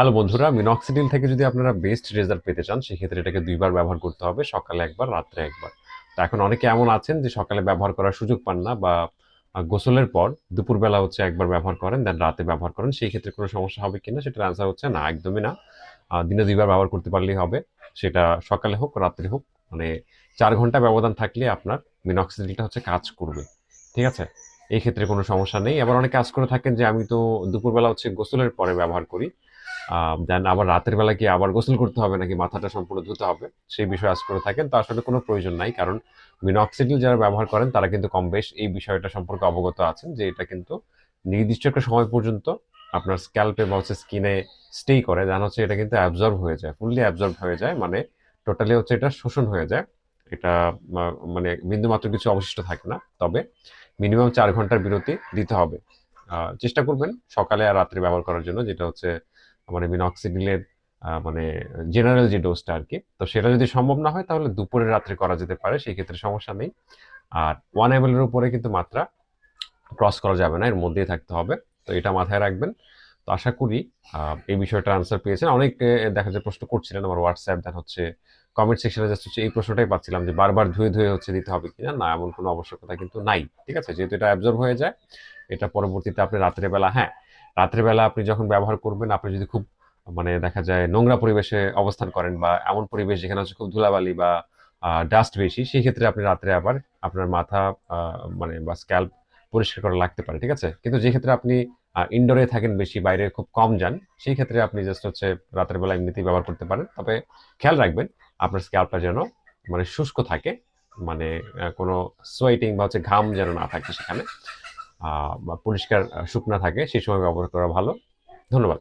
Hello বন্ধুরা minoxidil থেকে যদি আপনারা বেস্ট রেজাল্ট পেতে চান, সেক্ষেত্রে এটাকে দুইবার ব্যবহার করতে হবে, সকালে একবার, রাত্রে একবার। তো এখন অনেকে এমন আছেন যে সকালে ব্যবহার করার সুযোগ পান না বা গোসলের পর দুপুরবেলা হচ্ছে একবার ব্যবহার করেন দেন রাতে ব্যবহার করেন সেই ক্ষেত্রে কোনো সমস্যা হবে কিনা সেটার আনসার হচ্ছে না, একদমই না। দিনে দুইবার ব্যবহার করতে পারলেই হবে, সেটা সকালে হোক, রাত্রে হোক মানে চার ঘণ্টা ব্যবধান থাকলে আপনার মিনক্সিডিলটা হচ্ছে কাজ করবে, ঠিক আছে? এই ক্ষেত্রে কোনো সমস্যা নেই। আবার অনেকে কাজ করে থাকেন যে, আমি তো দুপুরবেলা হচ্ছে গোসলের পরে ব্যবহার করি দেন আবার রাতের বেলা কি আবার গোসল করতে হবে নাকি মাথাটা সম্পূর্ণ ধুতে হবে? সেই বিষয়ে আজ করে থাকেন। তো আসলে কোনো প্রয়োজন নাই, কারণ মিনক্সিডিল যারা ব্যবহার করেন, তারা কিন্তু কম বেশ এই বিষয়টা সম্পর্কে অবগত আছেন যে এটা কিন্তু নির্দিষ্ট একটা সময় পর্যন্ত আপনার স্ক্যাল্পে বা হচ্ছে স্কিনে স্টে করে। দেন হচ্ছে এটা কিন্তু অ্যাবজর্ব হয়ে যায় ফুললি অ্যাবজর্ব হয়ে যায় মানে টোটালি হচ্ছে এটা শোষণ হয়ে যায়। এটা মানে বিন্দুমাত্র কিছু অবশিষ্ট থাকে না, তবে মিনিমাম চার ঘণ্টার বিরতি দিতে হবে। চেষ্টা করবেন সকালে আর রাত্রে ব্যবহার করার জন্য, যেটা হচ্ছে মানে মিনক্সিডিলের মানে জেনারেল যে ডোজটা আর কি, তো সেটা যদি সম্ভব না হয় তাহলে দুপুরে রাত্রে করা যেতে পারে, সেই ক্ষেত্রে সমস্যা নেই। আর ওয়ান এম উপরে কিন্তু মাত্রা ক্রস করা যাবে না, এর মধ্যেই থাকতে হবে, তো এটা মাথায় রাখবেন। তো আশা করি এই বিষয়টা আনসার পেয়েছেন। অনেক দেখা যায় প্রশ্ন করছিলেন আমার হোয়াটসঅ্যাপ দেন হচ্ছে কমেন্ট সেকশনে জাস্ট হচ্ছে এই প্রশ্নটাই পাচ্ছিলাম যে বারবার ধুয়ে ধুয়ে হচ্ছে দিতে হবে কিনা। না, এমন কোনো আবশ্যকতা কিন্তু নাই, ঠিক আছে? যেহেতু এটা অ্যাবজর্ব হয়ে যায়, এটা পরবর্তীতে আপনি রাত্রেবেলা হ্যাঁ রাত্রের বেলা আপনি যখন ব্যবহার করবেন, আপনি যদি খুব মানে দেখা যায় নোংরা পরিবেশে অবস্থান করেন বা এমন পরিবেশ যেখানে হচ্ছে খুব ধুলাবালি বা ডাস্ট বেশি, সেই ক্ষেত্রে আপনি রাত্রে আবার আপনার মাথা মানে বা স্ক্যাল্প পরিষ্কার করা লাগতে পারে, ঠিক আছে? কিন্তু যে ক্ষেত্রে আপনি ইনডোরে থাকেন বেশি, বাইরে খুব কম যান, সেই ক্ষেত্রে আপনি জাস্ট হচ্ছে রাতের বেলা এমনিতেই ব্যবহার করতে পারেন। তবে খেয়াল রাখবেন, আপনার স্ক্যাল্পটা যেন মানে শুষ্ক থাকে মানে কোনো সোয়েটিং বা হচ্ছে ঘাম যেন না থাকে সেখানে। বা পরিষ্কার শুকনা থাকে সেই সময় ব্যবহার করা ভালো। ধন্যবাদ।